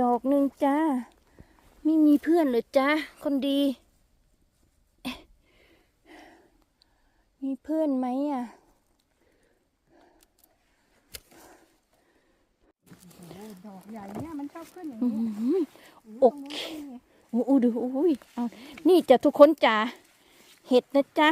ดอกหนึ่งจ้า ไม่มีเพื่อนเลยจ้าคนดีเอ๊ะมีเพื่อนไหมอะดอกใหญ่เนี่ยมันชอบขึ้นอย่างอื้อนี้หือโอกโอ้โหดูโอ้ยเอานี่จะทุกคนจ้าเห็ดนะจ๊ะ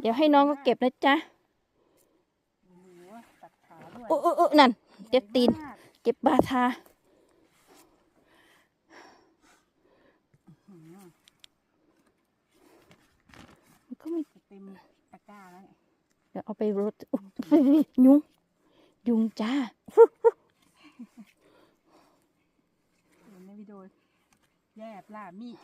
เดี๋ยวให้น้องก็เก็บนะจ๊ะตัดขาด้วยโอ้โอ้โอ้นั่น เจ็บตีนมากเก็บบาทา มันก็ไม่ เต็มตะกร้าแล้วเนี่ยเดี๋ยวเอาไปรดอุ๊ยยุงยุงจ้าเห็นในวิดีโอแย่ปลามีด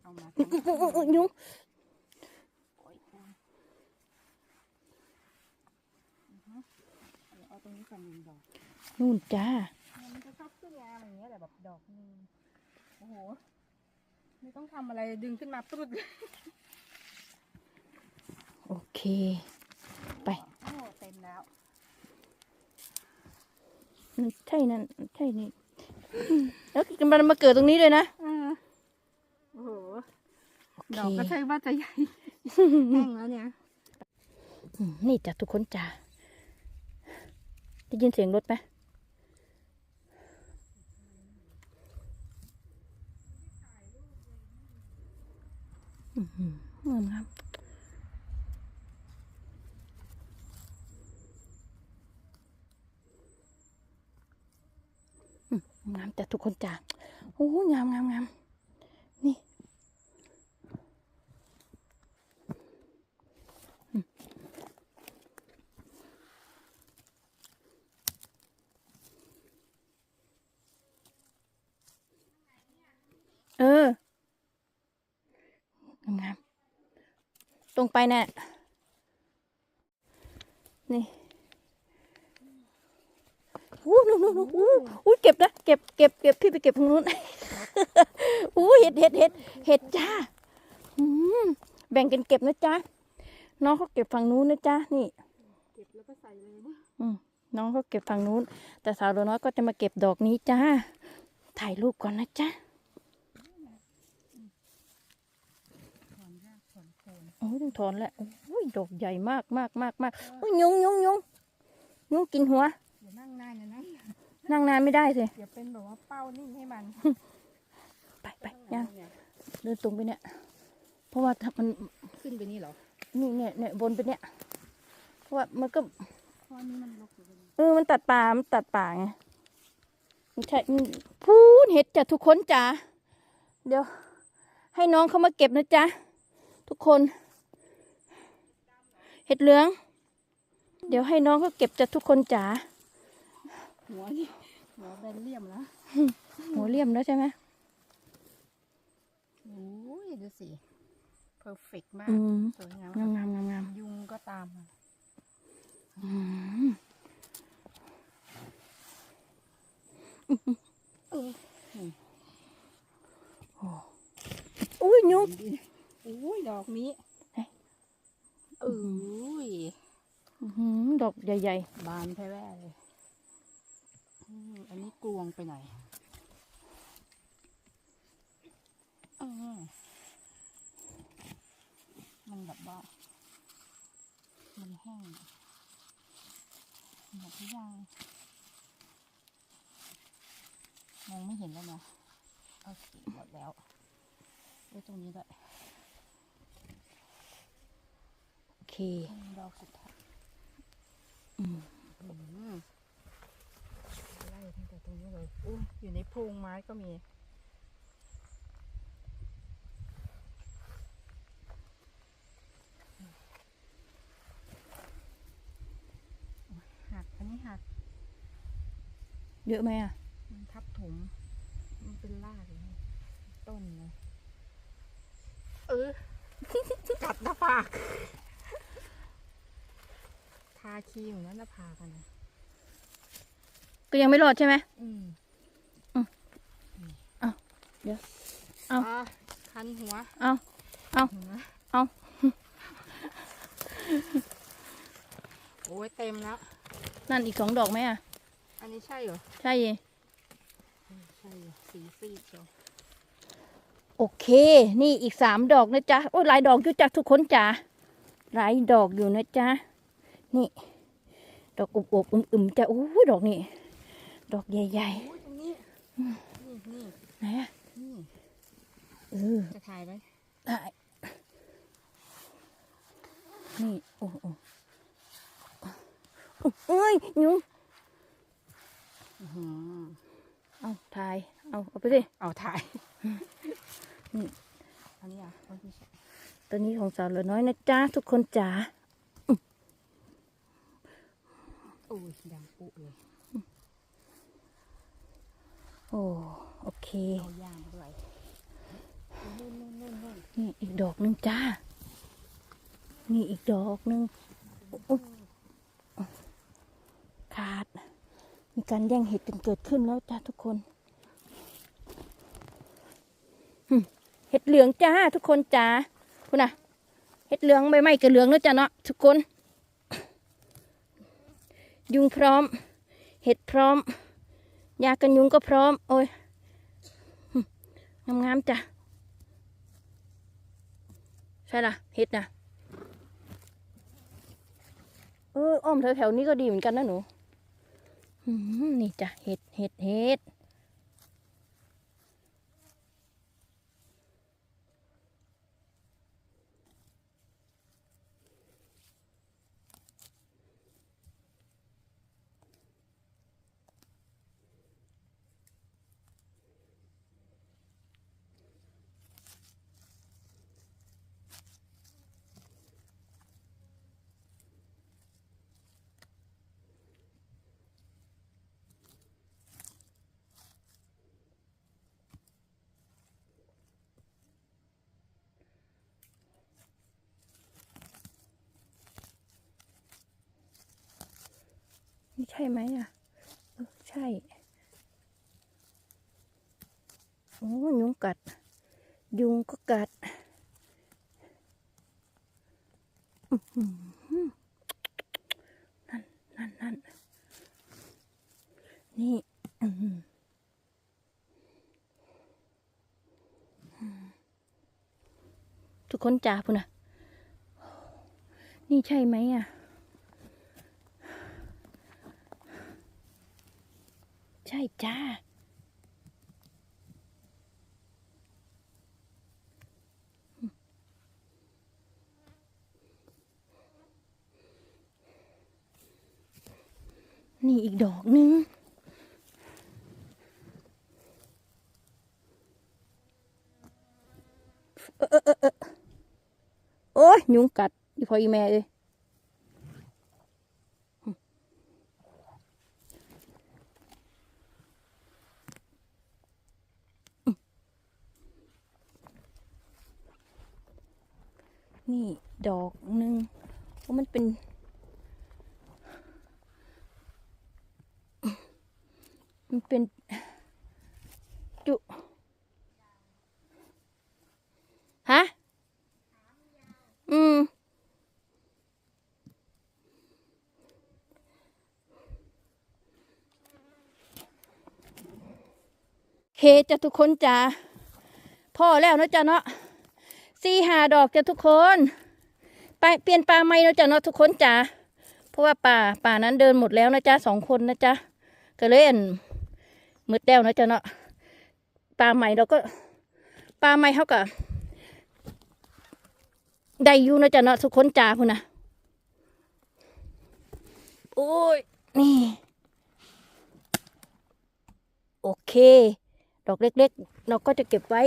เอามาอุ๊ยอุ๊ยอุ๊ยอุ๊ยยุงโอ้ยเดี๋ยวเอาตรงนี้ก่อนหนึ่งดอกนู่นจ้ามันจะชอบขึ้นงามอย่างเงี้ยแหละแบบดอกหนึงโอ้โห ไม่ต้องทำอะไรดึงขึ้นมาปรุดเลยโอเค ไปโอ้เต็มแล้วอืมใช่นั่นใช่นี่อืมแล้วมันมาเกิดตรงนี้เลยนะอ่าโอ้โหโอเคดอกก็ใช่ว่าจะใหญ่แห้งแล้วเนี่ยอืมนี่จ้ะทุกคนจ้าได้ยินเสียงรถไหมอือหือ เงินครับอืมงามแต่ทุกคนจ้าโอ้ยงามงามงามนี่เออ งามงามตรงไปแน่ะนี่อู้นู่นนู่นอู้อู้เก็บนะเก็บเก็บเก็บพี่ไปเก็บตรงนู้นอู้เห็ดเห็ดเห็ดเห็ดจ้าแบ่งกันเก็บนะจ๊ะน้องเขาเก็บฝั่งนู้นนะจ๊ะนี่เก็บแล้วก็ใส่เลยนะอืมน้องเขาเก็บฝั่งนู้น แต่สาวตัวน้อยก็จะมาเก็บดอกนี้จ้าถ่ายรูปก่อนนะจ๊ะ ถอนรากถ อนโคนโอ้ยต้องถอนแหละโอ้ยดอกใหญ่มากมากมากมากโอ้ยยุงยุงยุงยุงกินหัวอย่านั่งนานนะนะนั่งนานไม่ได้สิอย่าเป็นแบบว่าเป้านิ่งให้มัน ไปไปย่างเดินตรงไปเนี่ย เพราะว่าถ้ามันขึ้นไปนี่เหรอ นี่เนี่ยเนี่ยบนไปเนี่ย เพราะว่ามันก็เพราะอันนี้มันลกอยู่เลยเออมันตัดป่ามันตัดป่าไงไม่ใช่อืมพูนเห็ดจ้ะทุกคนจ้าเดี๋ยว ให้น้องเขามาเก็บนะจ๊ะทุกคน เห็ดเหลือง เดี๋ยวให้น้องเขาเก็บจ้ะทุกคนจ๋า หัวนี่หัวแบนเลี่ยมแล้วหัวเลี่ยมแล้วใช่ไหมโอ้ยดูสิ เพอร์เฟกมากอืมสวยงามงาม งามงามงามยุงก็ตามมาอืมเอออุ้ยยุงดีโอ้ยดอกนี้ เอ๊ะเอ้ยอื้อหือดอกใหญ่บานแท้ๆเลยอืมอันนี้กลวงไปหน่อยเออมันแบบว่า มันแห้งหมดหรือยังมองไม่เห็นแล้วนะโอเคหมดแล้วไว้ตรงนี้ด้วย ๆ โอ เคดอกสุดท้ายอืมอืมไล่ตั้งแต่ตรงนี้เลยอุ้ยอยู่ในโพรงไม้ก็มี หัก อันนี้หัก เยอะไหมอะ มันทับถม มันเป็นรากเลยต้นเลย เออ กัดหน้าผากทาครีมอยู่นั่นหน้าผากกันนะก็ยังไม่รอดใช่ไหมอืมเดี๋ยวเอาอะคันหัว เอาเอาหัวเอาโอ้ยเต็มแล้ว นั่นอีกสองดอกไหมอะ อันนี้ใช่เหรอ ใช่เยใช่เหรอสีซีดเชียวโอเค นี่อีกสามดอกนะจ๊ะ โอ้ยหลายดอกอยู่จ้ะทุกคนจ๋าหลายดอกอยู่นะจ๊ะ นี่ ดอกอบอบๆอึมๆจ้ะโอ้ยดอกนี่ ดอกใหญ่โอ้ยตรงนี้นี่นี่ๆไหนอะนี่เออจะถ่ายไหมได้นี่โอ้โอ้เอ้ยยุงอื้อหือเอาถ่าย เอาเอาไปสิเอาถ่ายนี่อันนี้อะโอ้ยไม่ใช่ตัวนี้ของสาวเหลือน้อยนะจ๊ะทุกคนจ๋า โอ้ยดังปุ๊เลยโอ้โอเคเอาย่างด้วยนู่นนู่นนู่นนู่นนี่อีกดอกหนึ่งจ้า นี่อีกดอกหนึ่งอุ๊ยขาด มีการแย่งเห็ดกันเกิดขึ้นแล้วจ้าทุกคนหึเห็ดเหลืองจ้าทุกคนจ้าคุณน่ะ เห็ดเหลืองใบไม้ก็เหลืองแล้วจ้าเนาะทุกคน ยุงพร้อม เห็ดพร้อม ยากันยุงก็พร้อม โอ้ยงามๆจ้ะ ใช่ล่ะ เห็ดนะเอออ้อมแถวๆนี้ก็ดีเหมือนกันนะหนูนี่จ้ะ เห็ด เห็ด เห็ด นี่ใช่ไหมอะเออใช่ โอ้ยุงกัด ยุงก็กัดนั่นนั่นนั่นนี่ทุกคนจ้าพุ่นนะนี่ใช่ไหมอะ ช่จ้า นี่อีกดอกหนึงเออเออเออเออโอ้ยยุงกัดอีพออีแม่เลย นี่ดอกหนึ่งเพราะมันเป็น มันเป็น จุ ฮะ อืม เคจะทุกคนจ้าพ่อแล้วนะจ๊ะเนาะสี่หาดอกจ้ะทุกคน ไปเปลี่ยนปลาไม่แล้วจ้ะเนาะทุกคนจ้ะเพราะว่าป่าป่านั้นเดินหมดแล้วนะจ๊ะสองคนนะจ๊ะก็เลยอั่น มืดแล้วนะจ๊ะเนาะปลาใหม่เราก็ปลาใหม่เขาก็ได้อยู่นะจ๊ะเนาะทุกคนจ้าพุ่นนะโอ้ยนี่ โอเค ดอกเล็ก ๆ เราก็จะเก็บไว้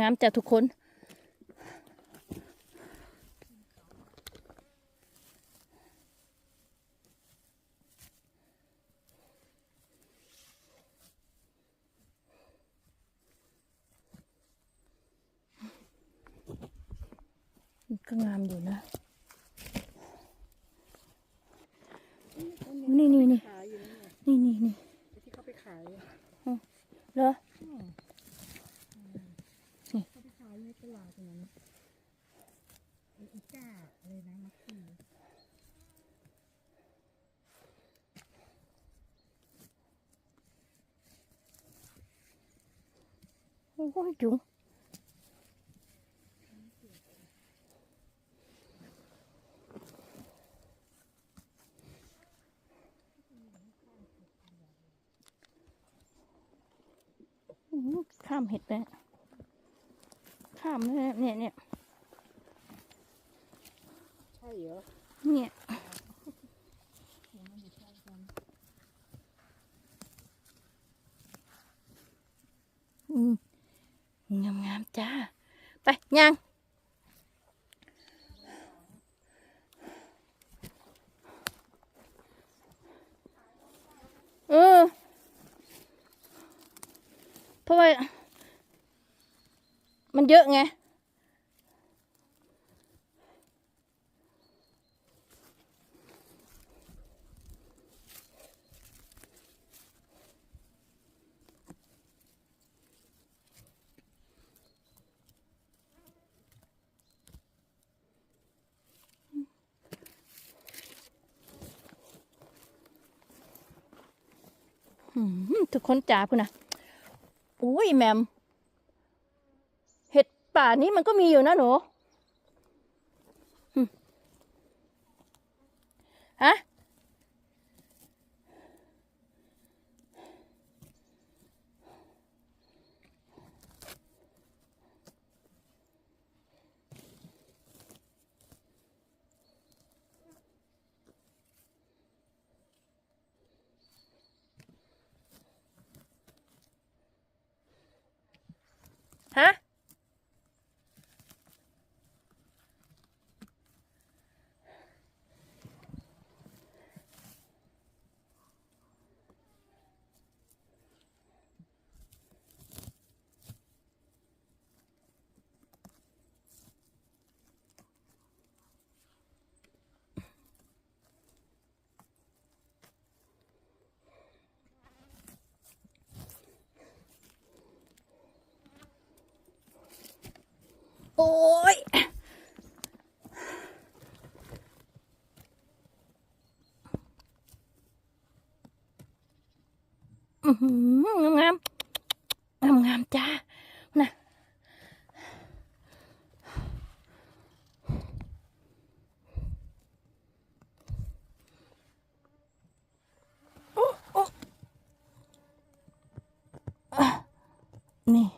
งามๆจ้ะทุกคน ก็ งามอยู่นะ นี่นี่นี่ ขายอยู่นั่นแหละ นี่นี่นี่ ไอ้ที่เขาไปขายอะ เหรอ เขาไปขายในตลาดตรงนั้นไอ้อีก้าอะไรนะมักซี่ โอ้ยจุงอื้อข้ามเห็ดไปข้ามเนี่ยเนี่ยเนี่ย ใช่เหรอ เนี่ย เห็นมันอยู่ใกล้กัน อืม งามงามๆจ้า ไปย่างเออเพราะว่ามันเยอะไง ทุกคนจ๋าพุ่นนะอุ้ยแมม เห็ดป่านี้มันก็มีอยู่นะหนูหึฮะ ฮะ โอ้ยอือหืองามงามงามงามๆจ้านะโอ้โอ้อะนี่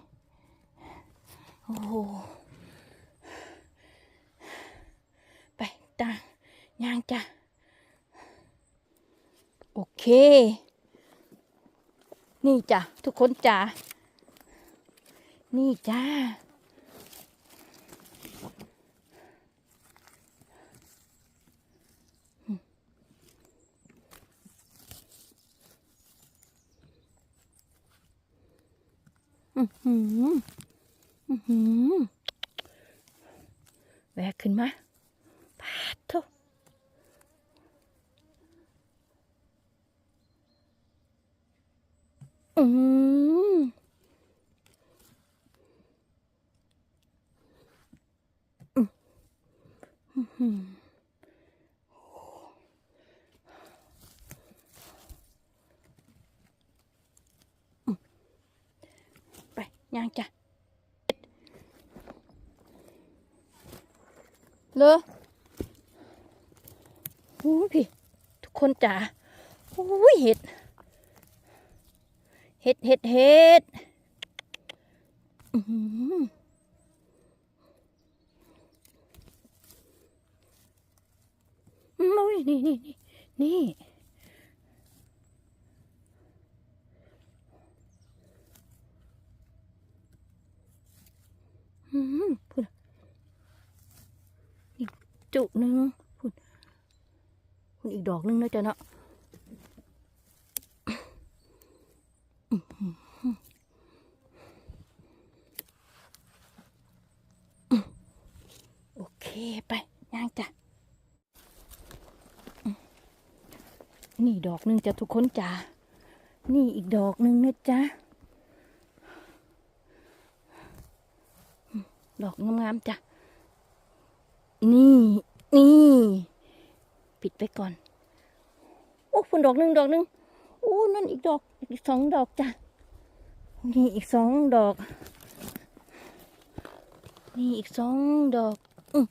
โอ้โห ไปตาย่างจ้ะ โอ เค นี่จ้ะทุกคนจ้ะนี่จ้าอือหือ อือหือแวกขึ้นมาปาดโทุ อืมอืมอืมไปย่างจ้ะเลยโอ้ยพี่ ทุกคนจ๋าโอ้ยเห็ด เห็ดเห็ดเห็ดอือหืออืมโอ้ยนี่นี่นี่นี่อืมพูดจุหนึ่งพุ่นพุ่นอีกดอกหนึงนะจ๊ะเนาะอื้อหือ โอเคไปย่างจ้ะ นี่ดอกหนึ่งจะทุกคนจ้านี่อีกดอกหนึ่งนะจ๊ะ ดอกงามๆจ้ะ นี่นี่ปิดไปก่อน โอ้ฝุ่นดอกหนึ่งดอกหนึ่งโอ้นั่นอีกดอก อีกสองดอกจ้ะนี่อีกสองดอก นี่อีกสองดอกอือ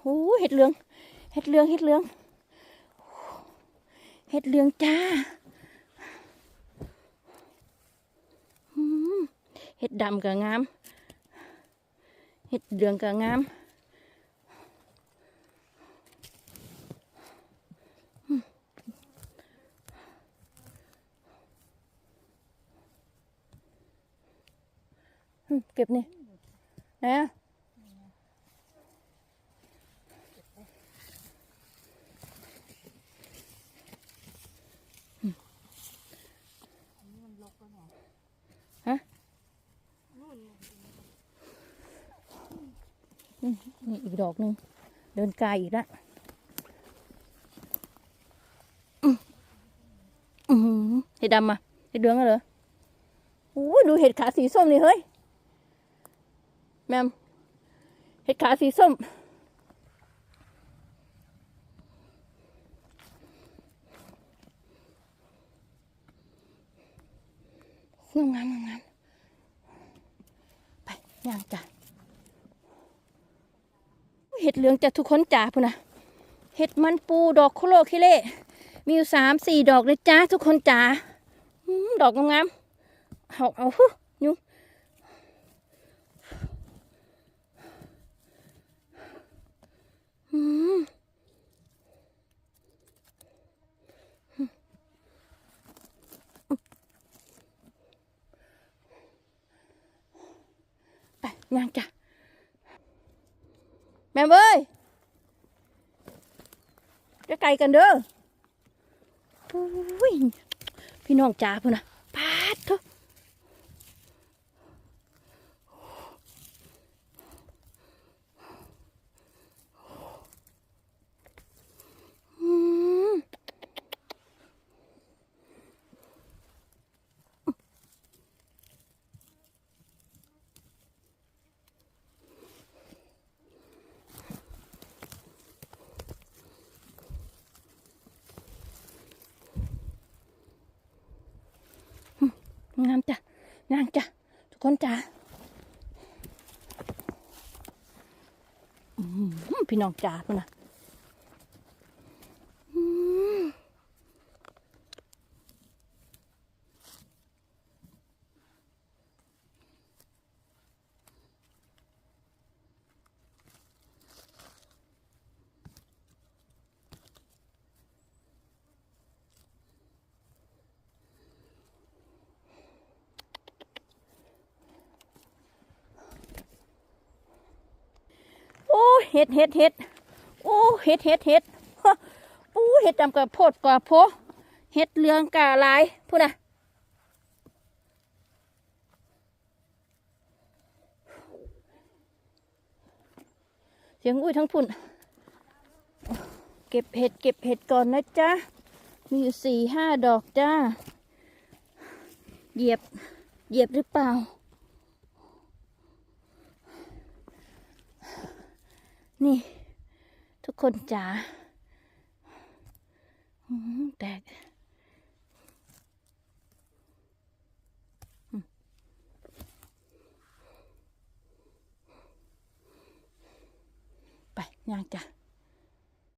โอ้เห็ดเหลือง เห็ดเหลือง เห็ดเหลือง เห็ดเหลืองจ้าเห็ดดำก็งาม เห็ดเหลืองก็งาม เก็บนี่นะฮะนี่อีกดอกหนึ่งเดินไกลอีกล้วอืมอืมเห็ดดำอะเห็ดเหลืองเหรอโอ้ดูเห็ดขาสีส้มนี่เฮ้ย แมมเห็ดขาสีส้มงามงามงามงามไปย่างจ้ะเห็ดเหลืองจะทุกคนจ้าพุ่นนะเห็ดมันปูดอกโคโลคิเล่มีอยู่สามสี่ดอกเลยจ้าทุกคนจ้าดอกงงามๆเอาเอา ฮึยุงอืมไปย่างจ้ะแม่เว้ยจะไกลกันเด้ออุ้ยพี่น้องจ๋าพุ่นนะปาดเถอะอืม งามจ้ะงามจ้ะทุกคนจ้ะพี่น้องจ๋าพุ่นนะ เห็ดเห็ดเห็ดโอ้เห็ดเห็ดเห็ดฮะโอ้เห็ดจำกับโพดกว่าโพเห็ดเหลืองกาลายพูดนะเสียงอุ้ยทั้งพุ่น เก็บเห็ดเก็บเห็ดก่อนนะจ๊ะ มีอยู่สี่ห้าดอกจ้า เหยียบ เหยียบหรือเปล่า นี่ ทุกคนจ๋าแตกไปย่างจ้ะ